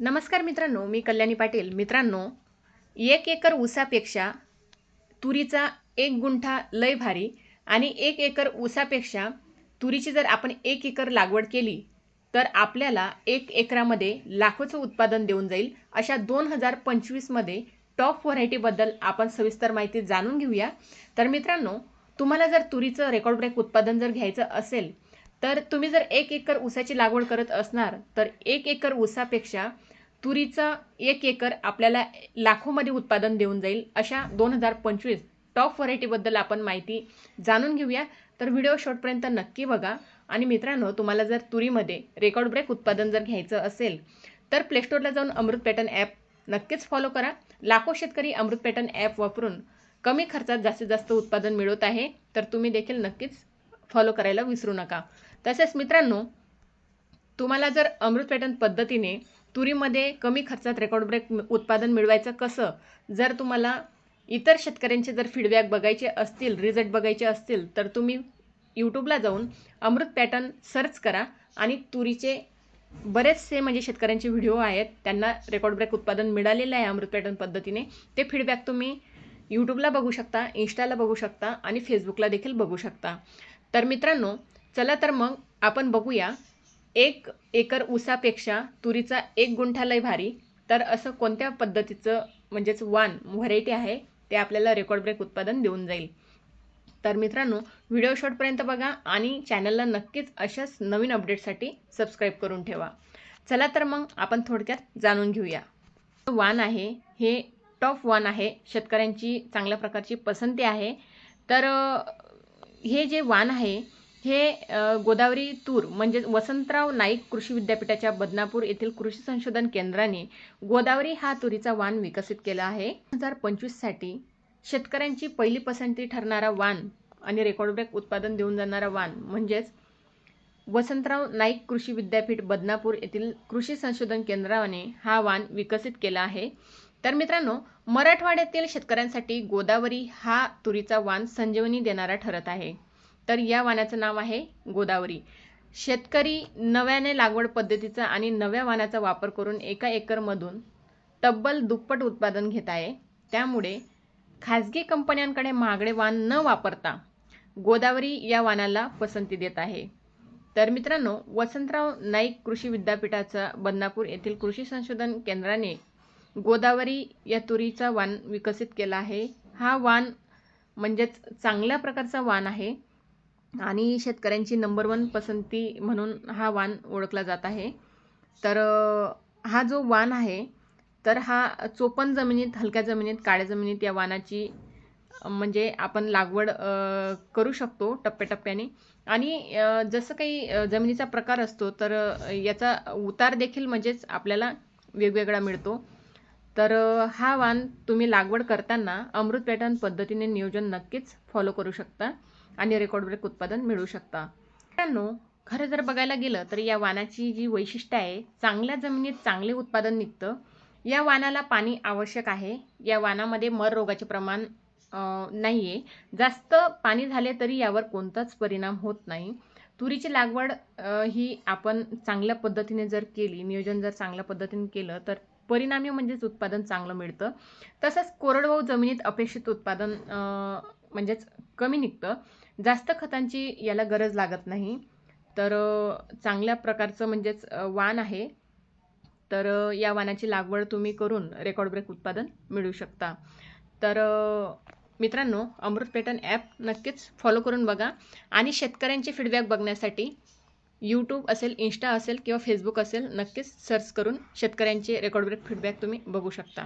नमस्कार मित्रांनो मी कल्याणी पाटील. मित्रांनो एक एकर ऊसापेक्षा तुरीचा एक गुंठा लय भारी आणि एक एकर ऊसापेक्षा तुरीची जर आपण एक एकर लागवड केली तर आपल्याला एक एकरामध्ये लाखोचं उत्पादन देऊन जाईल. अशा दोन हजार पंचवीसमध्ये टॉप व्हरायटीबद्दल आपण सविस्तर माहिती जाणून घेऊया. तर मित्रांनो तुम्हाला जर तुरीचं रेकॉर्ड ब्रेक उत्पादन जर घ्यायचं असेल तर तुम्ही जर एक एकर ऊसाची लागवड करत असणार तर एक एकर ऊसापेक्षा तुरीचा एक एकर आपल्याला लाखोमध्ये उत्पादन देऊन जाईल अशा दोन हजार पंचवीस टॉप व्हरायटीबद्दल आपण माहिती जाणून घेऊया. तर व्हिडिओ शॉर्टपर्यंत नक्की बघा. आणि मित्रांनो तुम्हाला जर तुरीमध्ये रेकॉर्ड ब्रेक उत्पादन जर घ्यायचं असेल तर प्लेस्टोरला जाऊन अमृत पॅटर्न ॲप नक्कीच फॉलो करा. लाखो शेतकरी अमृत पॅटर्न ॲप वापरून कमी खर्चात जास्तीत जास्त उत्पादन मिळवत आहे. तर तुम्ही देखील नक्कीच फॉलो करायला विसरू नका. तसेच मित्रांनो तुम्हाला जर अमृत पॅटर्न पद्धतीने तुरीमध्ये कमी खर्चात रेकॉर्ड ब्रेक उत्पादन मिळवायचं कसं? जर तुम्हाला इतर शेतकऱ्यांचे जर फीडबॅक बघायचे असतील रिझल्ट बघायचे असतील तर तुम्ही यूट्यूबला जाऊन अमृत पॅटर्न सर्च करा आणि तुरीचे बरेचसे म्हणजे शेतकऱ्यांचे व्हिडिओ आहेत त्यांना रेकॉर्ड ब्रेक उत्पादन मिळालेलं आहे अमृत पॅटर्न पद्धतीने. ते फीडबॅक तुम्ही यूट्यूबला बघू शकता इन्स्टाला बघू शकता आणि फेसबुकला देखील बघू शकता. तर मित्रांनो चला तर मग आपण बघूया एक एकर ऊसापेक्षा तुरीचा एक गुंठा लय भारी तर असं कोणत्या पद्धतीचं म्हणजेच वान व्हरायटी आहे ते आपल्याला रेकॉर्ड ब्रेक उत्पादन देऊन जाईल. तर मित्रांनो व्हिडिओ शॉर्टपर्यंत बघा आणि चॅनलला नक्कीच अशाच नवीन अपडेटसाठी सबस्क्राईब करून ठेवा. चला तर मग आपण थोडक्यात जाणून घेऊया. वान आहे हे टॉप वान आहे शेतकऱ्यांची चांगल्या प्रकारची पसंती आहे. तर हे जे वान आहे हे गोदावरी तूर म्हणजे वसंतराव नाईक कृषी विद्यापीठाच्या बदनापूर येथील कृषी संशोधन केंद्राने गोदावरी हा तुरीचा वाण विकसित केला आहे. दोन हजार पंचवीससाठी शेतकऱ्यांची पहिली पसंती ठरणारा वाण आणि रेकॉर्ड ब्रेक उत्पादन देऊन जाणारा वाण म्हणजेच वसंतराव नाईक कृषी विद्यापीठ बदनापूर येथील कृषी संशोधन केंद्राने हा वाण विकसित केला आहे. तर मित्रांनो मराठवाड्यातील शेतकऱ्यांसाठी गोदावरी हा तुरीचा वाण संजीवनी देणारा ठरत आहे. तर या वाण्याचं नाव आहे गोदावरी. शेतकरी नव्याने लागवड पद्धतीचा आणि नव्या वाणाचा वापर करून एका एकरमधून तब्बल दुप्पट उत्पादन घेत आहे. त्यामुळे खाजगी कंपन्यांकडे महागडे वाण न वापरता गोदावरी या वाणाला पसंती देत आहे. तर मित्रांनो वसंतराव नाईक कृषी विद्यापीठाचा बदनापूर येथील कृषी संशोधन केंद्राने गोदावरी या तुरीचा वाण विकसित केला आहे. हा वाण म्हणजेच चांगल्या प्रकारचा वाण आहे. आणि शेतकऱ्यांची नंबर वन पसंती म्हणून हा वाण ओळखला जात आहे. तर हा जो वाण आहे तर हा चोपन जमिनीत हलक्या जमिनीत काळ्या जमिनीत या वाणाची म्हणजे आपण लागवड करू शकतो टप्प्याटप्प्याने. आणि जसं काही जमिनीचा प्रकार असतो तर याचा उतार देखील म्हणजेच आपल्याला वेगवेगळा मिळतो. तर हा वाण तुम्ही लागवड करताना अमृत पॅटर्न पद्धतीने नियोजन नक्कीच फॉलो करू शकता. आणि रेकॉर्ड ब्रेक उत्पादन मिळू शकता. मित्रांनो खरं जर बघायला गेलं तर या वाणाची जी वैशिष्ट्य आहे चांगल्या जमिनीत चांगले उत्पादन निघतं. या वाणाला पाणी आवश्यक आहे. या वाणामध्ये मर रोगाचे प्रमाण नाही आहे जास्त पाणी झाले तरी यावर कोणताच परिणाम होत नाही. तुरीची लागवड ही आपण चांगल्या पद्धतीने जर केली नियोजन जर चांगल्या पद्धतीने केलं तर परिणामी म्हणजेच उत्पादन चांगलं मिळतं. तसंच कोरडवाहू जमिनीत अपेक्षित उत्पादन म्हणजेच कमी निघतं. जास्त खतांची याला गरज लागत नाही. तर चांगल्या प्रकारचं म्हणजेच वाण आहे. तर या वाणाची लागवड तुम्ही करून रेकॉर्ड ब्रेक उत्पादन मिळू शकता. तर मित्रांनो अमृत पेटन ॲप नक्कीच फॉलो करून बघा. आणि शेतकऱ्यांचे फीडबॅक बघण्यासाठी यूट्यूब असेल इन्स्टा असेल किंवा फेसबुक असेल नक्कीच सर्च करून शेतकऱ्यांचे रेकॉर्ड ब्रेक फीडबॅक तुम्ही बघू शकता.